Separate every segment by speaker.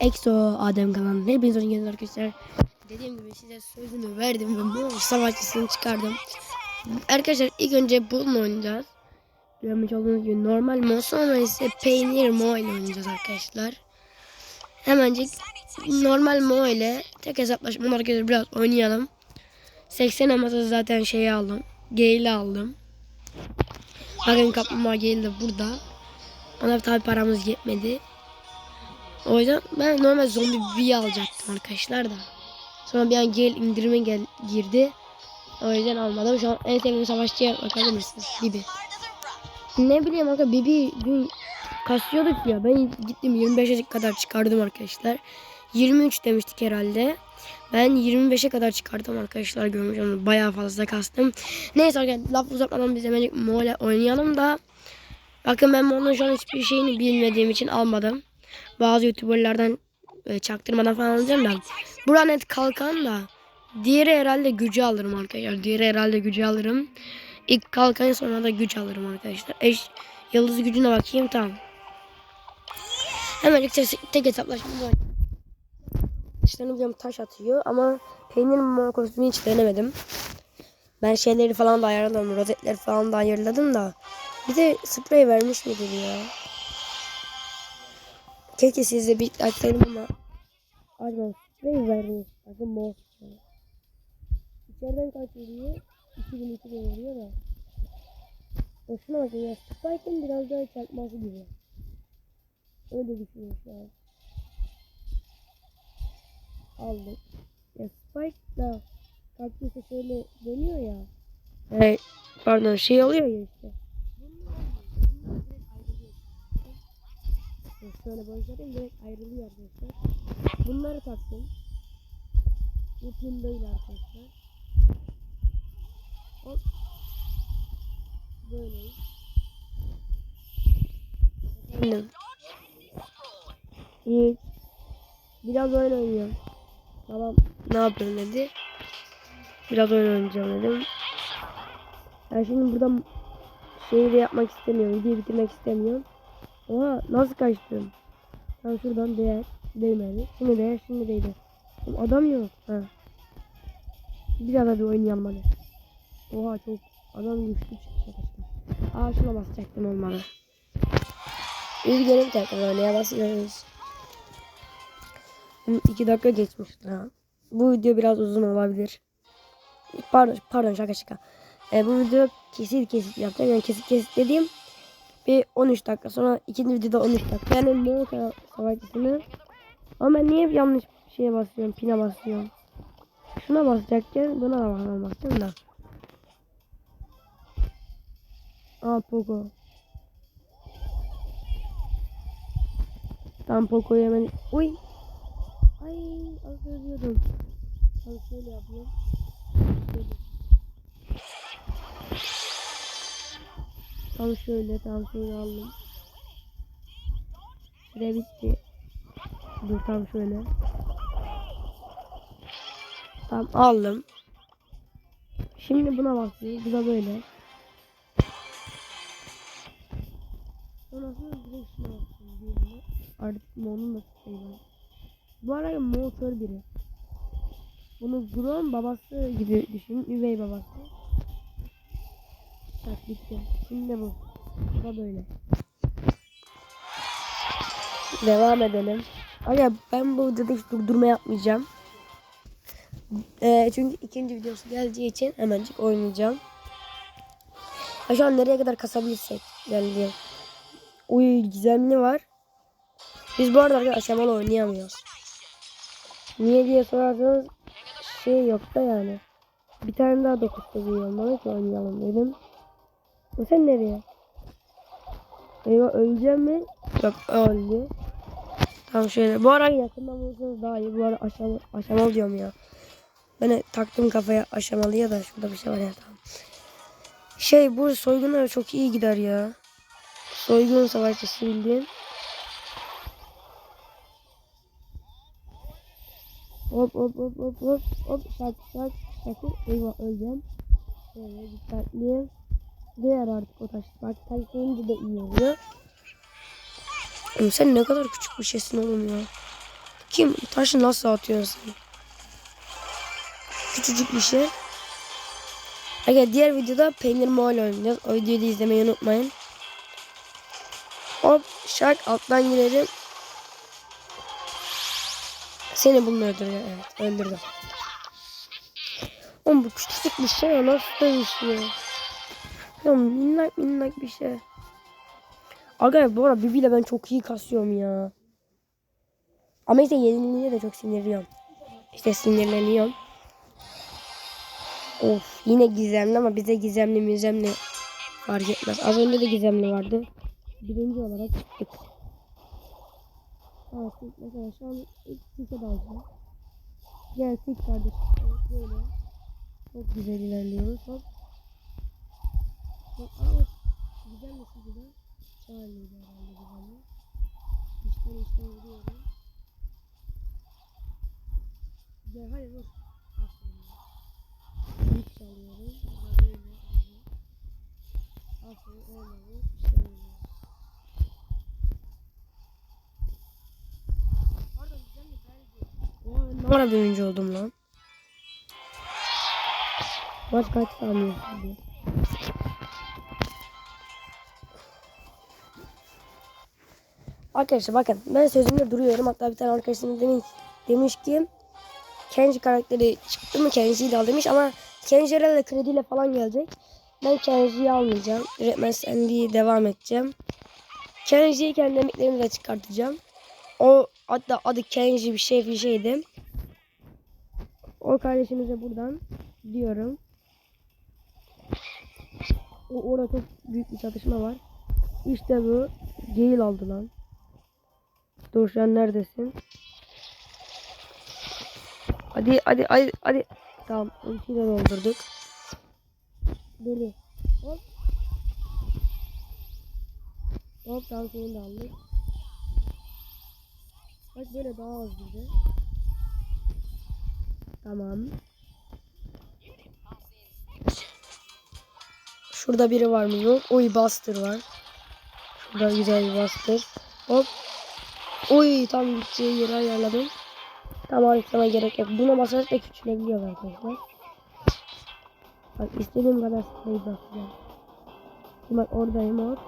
Speaker 1: EXO Adem kanalına hepiniz hoş geldiniz arkadaşlar. Dediğim gibi size sözümü verdim ve Mor savaşçısını çıkardım. Arkadaşlar ilk önce bununla oynayacağız. Görmüş olduğunuz gibi normal mo sonra ise peynir mo ile oynayacağız arkadaşlar. Hemencik normal mo ile tek hesaplaşma arkadaşlar biraz oynayalım. 80 amatı zaten şeyi aldım. Gale'i aldım. Bakın kaplumbağa Gale de burada. Ona tabi paramız yetmedi. O yüzden ben normal zombi bir alacaktım arkadaşlar da. Sonra bir an gel indirime gel girdi. O yüzden almadım. Şu an en sevdiğim savaşçıya bakar mısınız? Bibi. Ne bileyim arkadaşlar Bibi dün kasıyorduk ya. Ben gittim 25'e kadar çıkardım arkadaşlar. 23 demiştik herhalde. Ben 25'e kadar çıkardım arkadaşlar görmüş onu bayağı fazla kastım. Neyse arkadaşlar laf uzatmadan biz hemen Mo'yla oynayalım da. Bakın ben Mo'nun şu an hiçbir şeyini bilmediğim için almadım. Bazı youtuberlardan e, çaktırmadan falan alacağım da. Bura net kalkan da. Diğeri herhalde gücü alırım arkadaşlar. Diğeri herhalde gücü alırım. İlk kalkan sonra da güç alırım arkadaşlar. Eş yıldız gücüne bakayım tamam. Hemen ilk tek, tek hesaplaşmamız var. İşlerini biliyorum taş atıyor ama peynir kostümü hiç denemedim. Ben şeyleri falan da ayarladım. Rozetleri falan da ayarladım da. Bir de sprey vermiş midir ya? Keşke sizle bir açsaydım ama Acaba sprey vermiş. Bakın mor. İçeriden kaç veriyor? 2000 2000 veriyor da. Hoşuna bakın ya. Spike'ın biraz daha çakması gibi. Öyle düşünüyorum şu an. Aldık. Ya Spike da kaktüse şöyle dönüyor ya. Evet. Pardon şey oluyor ya işte. Ya Şöyle boyutlarım direkt ayrılıyor arkadaşlar. Bunları taktım. Bu pin değil arkadaşlar. Hop. Böyle. Efendim. İyi. Biraz oyun oynuyorum. Babam ne yapıyorsun dedi. Biraz oyun oynayacağım dedim. Ben şimdi burada şeyi de yapmak istemiyorum. Videoyu bitirmek istemiyorum. Oha nasıl kaçtım? Tam şuradan değer. Değmedi. Şimdi değer şimdi değdi. Adam yok. Ha. Biraz da bir oynayalım hadi. Oha çok adam güçlü çıktı arkadaşlar. Aa şuna basacaktım olmadı. İyi gidelim tekrar oynaya basıyoruz. 2 dakika geçmiştir ha. Bu video biraz uzun olabilir. Pardon, pardon şaka şaka. E, bu video kesit kesit yapacağım. Yani kesit kesit dediğim bir 13 dakika sonra ikinci videoda 13 dakika. Yani Mor savaşçısını ama ben niye yanlış şeye basıyorum, pine basıyorum. Şuna basacakken buna da basmam bastım da. Aa Poco. Tam Poco'yu hemen... Uy! Ay az ölüyordum. Tam şöyle yapıyorum. Şöyle. Tam şöyle tam şöyle aldım. Süre bitti. Dur tam şöyle. Tam aldım. Şimdi buna basıyoruz. Bu da böyle. Sonra direkt şuna basıyoruz. diğerine. Artık onun da var. Bu arada motor biri. Bunu Grom babası gibi düşün. Üvey babası. Tak bitti. Şimdi bu. Bu da böyle. Devam edelim. Aga ben bu videoda hiç durdurma yapmayacağım. Ee, çünkü ikinci videosu geleceği için hemencik oynayacağım. Ha, şu an nereye kadar kasabilirsek geldi. Uy gizemli var. Biz bu arada aşamalı oynayamıyoruz. Niye diye sorarsanız şey yok da yani. Bir tane daha 9 seviye olmalı ki oynayalım dedim. O sen nereye? Eyvah öleceğim mi? Yok öldü. Tamam şöyle. Bu ara yakından vursanız daha iyi. Bu ara aşamalı, aşamalı diyorum ya. Ben taktım kafaya aşamalıya da şurada bir şey var ya tamam. Şey bu soygunlar çok iyi gider ya. Soygun savaşçısı bildiğin. Hop hop hop hop hop hop şak şak şakır eyvah öleceğim. Şöyle dikkatli. Değer artık o taş. Bak taş deyince de iyi oluyor. Oğlum sen ne kadar küçük bir şeysin oğlum ya. Kim? Taşı nasıl atıyorsun sen? Küçücük bir şey. Aga diğer videoda peynir mol oynayacağız. O videoyu da izlemeyi unutmayın. Hop şark alttan girelim. Seni bunu öldürüyor. Evet öldürdüm. Oğlum bu küçücük bir şey nasıl dövüşüyor? Ya minnak minnak bir şey. Aga bu arada Bibi ben çok iyi kasıyorum ya. Ama işte yenildiğinde de çok sinirliyorum. İşte sinirleniyorum. Of yine gizemli ama bize gizemli müzemli fark etmez. Az önce de gizemli vardı. Birinci olarak çıktık. Evet mesela şu an ilk sike dalacağım. Gel sik kardeşim. Evet, böyle. Çok güzel ilerliyoruz. Hop. Aa, güzel mi sizde? Çağırıyordu herhalde güzelmi. İşten işten vuruyorum. Gel hadi vur. Aferin. Büyük çalıyorum. Ama böyle oldu. Aferin olmadı. İşte böyle. Pardon güzel mi? Oha ne ara birinci oldum lan. Maç kaç saniye sürdü? Arkadaşlar bakın ben sözümde duruyorum. Hatta bir tane arkadaşım demiş, demiş ki Kenji karakteri çıktı mı Kenji'yi de al demiş ama Kenji herhalde krediyle falan gelecek. Ben Kenji'yi almayacağım. Öğretmen Sandy'yi devam edeceğim. Kenji'yi kendi emeklerimle çıkartacağım. O hatta adı Kenji bir şey bir şeydi. O kardeşimize buradan diyorum. O orada çok büyük bir çatışma var. İşte bu. Gale aldı lan. Dur şu an neredesin? Hadi hadi hadi hadi. Tamam ultiyi de doldurduk. Deli. Hop. Hop seni de aldık. Bak böyle daha az bize. Tamam. Şurada biri var mı yok. Oy Buster var. Şurada güzel bir Buster. Hop. Oy tam gideceği yeri ayarladım. Tam haritama gerek yok. Buna basarak da küçülebiliyor arkadaşlar. Bak istediğim kadar sayı basacağım. Şimdi bak oradayım hop.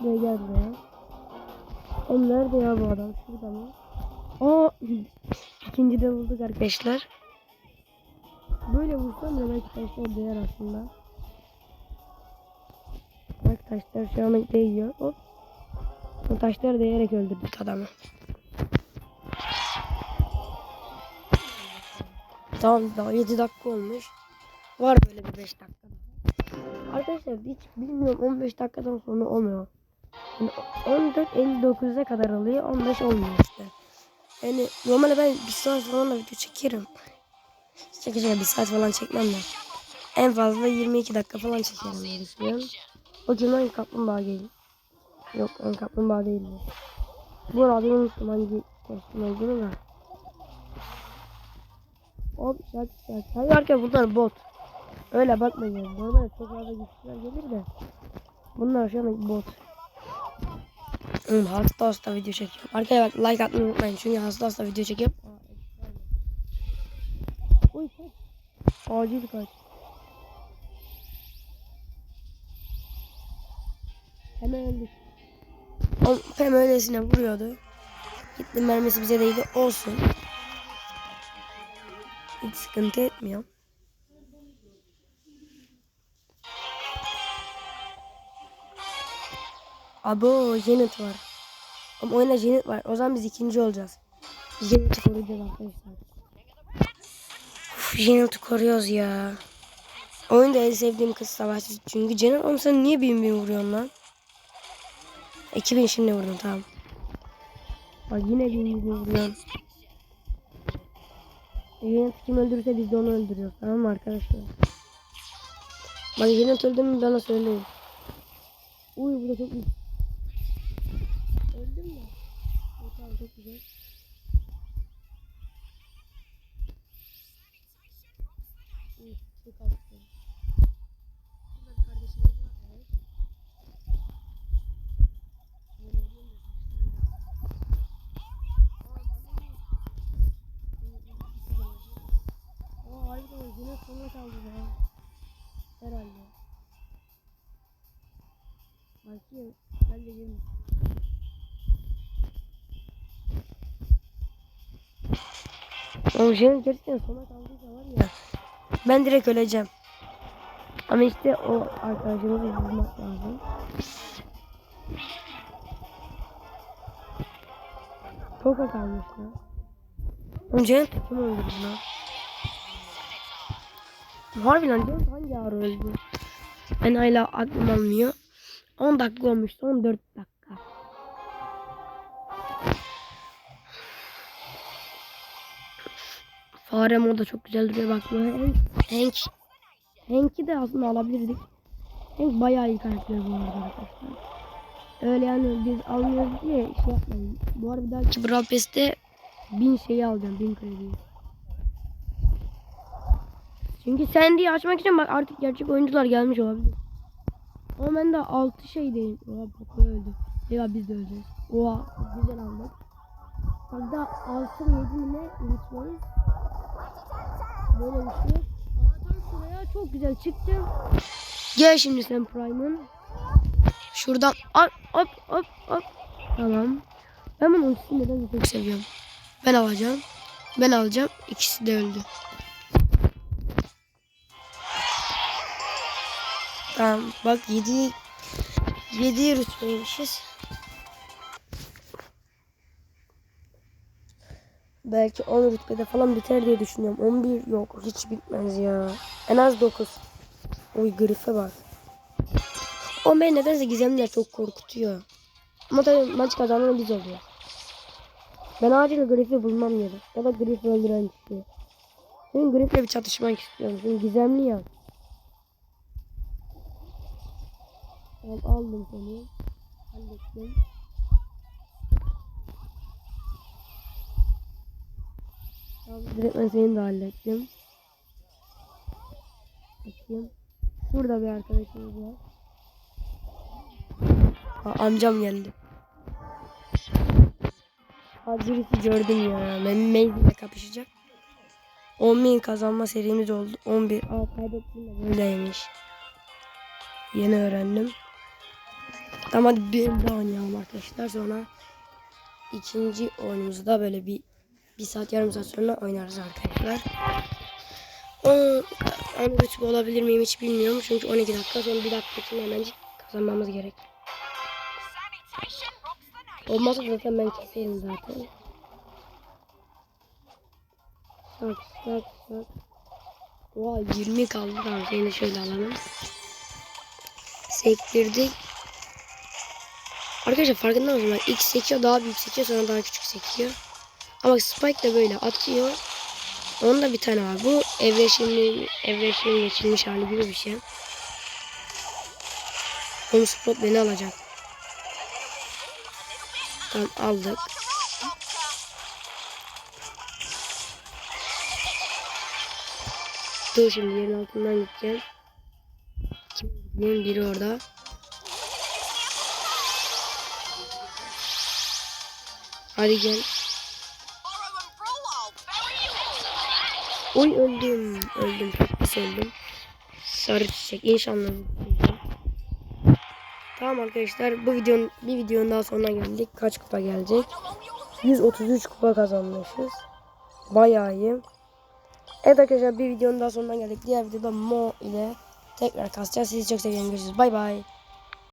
Speaker 1: Buraya gel buraya. Oğlum nerede ya bu adam? Şurada mı? Aa ikinci de bulduk arkadaşlar. Böyle vursam da belki taşlar değer aslında. Bak taşlar şu an değiyor. Hop. O taşları değerek öldürdük adamı. Tamam daha 7 dakika olmuş. Var böyle bir 5 dakika. Arkadaşlar hiç bilmiyorum 15 dakikadan sonra olmuyor. Yani 14.59'a kadar oluyor 15 olmuyor işte. Yani normalde ben bir saat falan da video çekerim. Çekeceğim bir saat falan çekmem de. En fazla 22 dakika falan çekerim diye düşünüyorum. O gün hangi kaplumbağa geldi? Yok ön kaplumbağa değil bu. Bu arada unuttum hangi kostüm olduğunu da. Hop şak şak. Hayır arkadaşlar bunlar bot. Öyle bakmayın. Normalde çok fazla güçlüler gelir de. Bunlar şu an bot. Hmm, hasta hasta video çekiyorum. Arkaya bak like atmayı unutmayın. Çünkü hasta hasta video çekiyorum. Oy kaç. Acil kaç. Hemen öldük. O Pem öylesine vuruyordu. Gitti mermisi bize değdi. Olsun. Hiç sıkıntı etmiyor. Abo Janet var. Ama oyuna Janet var. O zaman biz ikinci olacağız. Janet'i koruyacağız arkadaşlar. Janet'i koruyoruz ya. Oyunda en sevdiğim kız savaşçı. Çünkü Janet oğlum sen niye bin bin vuruyorsun lan? 2000 şimdi vurdum tamam. Bak yine bin vuruyorsun. Janet kim öldürürse biz de onu öldürüyoruz. Tamam mı arkadaşlar? Bak Janet öldü mü bana söyleyin. Uy bu da çok iyi. Öldüm mü? Tamam çok güzel. İyi, bir kaçtı. Bakayım. Halledeyim. Oğlum gerçekten sona kaldıysa var ya. Ben direkt öleceğim. Ama işte o arkadaşımızı bulmak lazım. Çok az kalmış lan. Cennet kim öldürdü lan? Harbi lan Cennet hangi ara öldü? Ben hala aklım almıyor. 10 dakika olmuştu 14 dakika. Fare moda çok güzel duruyor bak bu Hank. Hank. Hank'i de aslında alabilirdik. Hank bayağı iyi karakter bu arada arkadaşlar. Öyle yani biz almıyoruz diye şey yapmayın. Bu arada bir dahaki Brawl Pass'te 1000 şeyi alacağım 1000 krediyi. Çünkü Sandy'yi açmak için bak artık gerçek oyuncular gelmiş olabilir. Ama ben de 6 şeydeyim. Oha Poco öldü. Ya biz de öleceğiz. Oha güzel aldık. Bak da 6 mı 7 mi ne unutmayız. Böyle bir şey. Aa tam şuraya çok güzel çıktım. Gel şimdi sen Prime'ın. Şuradan hop hop hop hop. Tamam. Ben bunu ultisini neden çok seviyorum. Ben alacağım. Ben alacağım. İkisi de öldü. Tamam bak 7 7 rütbeymişiz. Belki 10 rütbede falan biter diye düşünüyorum. 11 yok hiç bitmez ya. En az 9. Oy grife bak. O beni nedense gizemliler çok korkutuyor. Ama tabii maç kazanan biz oluyor. Ben acil grifi bulmam gerek. Ya da grifi öldüren kişi. Benim grifle bir çatışmak istiyorum. Çünkü gizemli ya. Tamam aldım seni. Hallettim. Tamam direkt ben seni de hallettim. Bakayım. Şurada bir arkadaşımız var. Ha, amcam geldi. Hazreti gördüm ya. Maze kapışacak. 10.000 kazanma serimiz oldu. 11. Aa kaybettim de böyleymiş. Yeni öğrendim. Tamam hadi bir daha oynayalım arkadaşlar. Sonra ikinci oyunumuzu da böyle bir bir saat yarım saat sonra oynarız arkadaşlar. Onu, onu YouTube olabilir miyim hiç bilmiyorum. Çünkü 12 dakika sonra bir dakika için hemen kazanmamız gerek. Olmazsa zaten ben keserim zaten. Sak sak sak. Oha 20 kaldı tamam seni şöyle alalım. Sektirdik. Arkadaşlar farkında mısınız? Bak, ilk sekiyor daha büyük sekiyor sonra daha küçük sekiyor. Ama Spike de böyle atıyor. Onda bir tane var. Bu evreşimli, evreşimli geçilmiş hali gibi bir şey. Onu spot beni alacak. Tamam aldık. Dur şimdi yerin altından gideceğim. Kim biri orada. Hadi gel. Oy öldüm. Öldüm. Çok pis öldüm. Sarı çiçek. İnşallah. Tamam arkadaşlar bu videonun bir videonun daha sonuna geldik. Kaç kupa gelecek? 133 kupa kazanmışız. Bayağı iyi. Evet arkadaşlar bir videonun daha sonuna geldik. Diğer videoda Mo ile tekrar kasacağız. Sizi çok seviyorum. Görüşürüz. Bay bay.